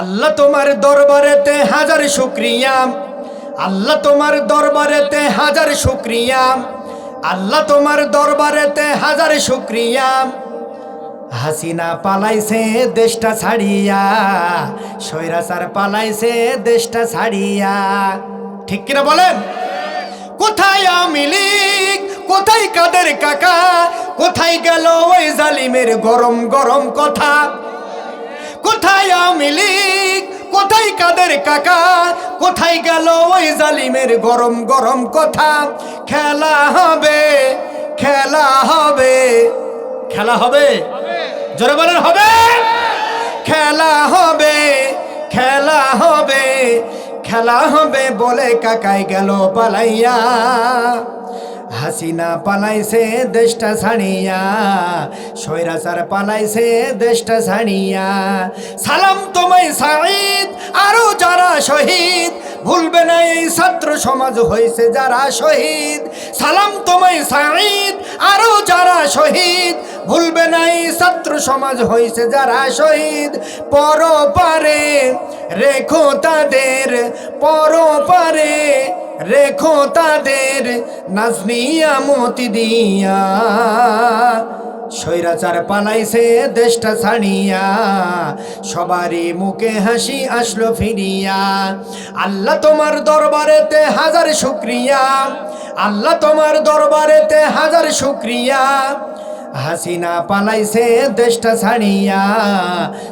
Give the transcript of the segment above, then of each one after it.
আল্লাহ তোমার দরবারেতে হাজার শুক্রিয়া। আল্লাহ তোমার দরবারেতে হাজার শুক্রিয়া। আল্লাহ তোমার দরবারেতে হাজার শুক্রিয়া। হাসিনা পালাইছে দেশটা ছাড়িয়া সৈরাচার পালাইছে দেশটা ছাড়িয়া। ঠিক কিনা বলেন? কোথায় লীগ? কোথায় কাদের কাকা? কোথায় গেল ওই জালিমের গরম গরম কথা? কোথায় কাদের কাকা? কোথায় গেল ওই জালিমের গরম গরম কথা? খেলা হবে খেলা হবে। খেলা হবে? জোরে বলেন, হবে। খেলা হবে খেলা হবে খেলা হবে বলে কাকাই গেল পালাইয়া। হাসিনা পালাইছে, দেশটা ছাড়িয়া। সৈরাচার পালাইছে, দেশটা ছাড়িয়া। সালাম তোমায় যারা শহীদ, ভুলবে না এই ছাত্র সমাজ হয়েছে যারা শহীদ। সালাম তোমায় সাঈদ, আরও যারা শহীদ, ভুলবে না এই ছাত্র সমাজ হয়েছে যারা শহীদ। পরপারে রেখো তাদের, পরপারে রেখো তাদের নাজনিয়া মতি দিয়া স্বৈরাচার পালাইছে দেশটা ছাড়িয়া। সবারই মুখে হাসি আসলো ফিরিয়া। আল্লাহ তোমার দরবারেতে হাজার শুক্রিয়া। আল্লাহ তোমার দরবারেতে হাজার শুক্রিয়া। হাসিনা পালাইছে দেশটা ছাড়িয়া।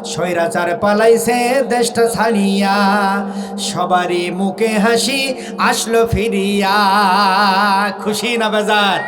স্বৈরাচার পালাইছে দেশটা ছাড়িয়া। সবারই মুখে হাসি আসলো ফিরিয়া। খুশি না বেজার?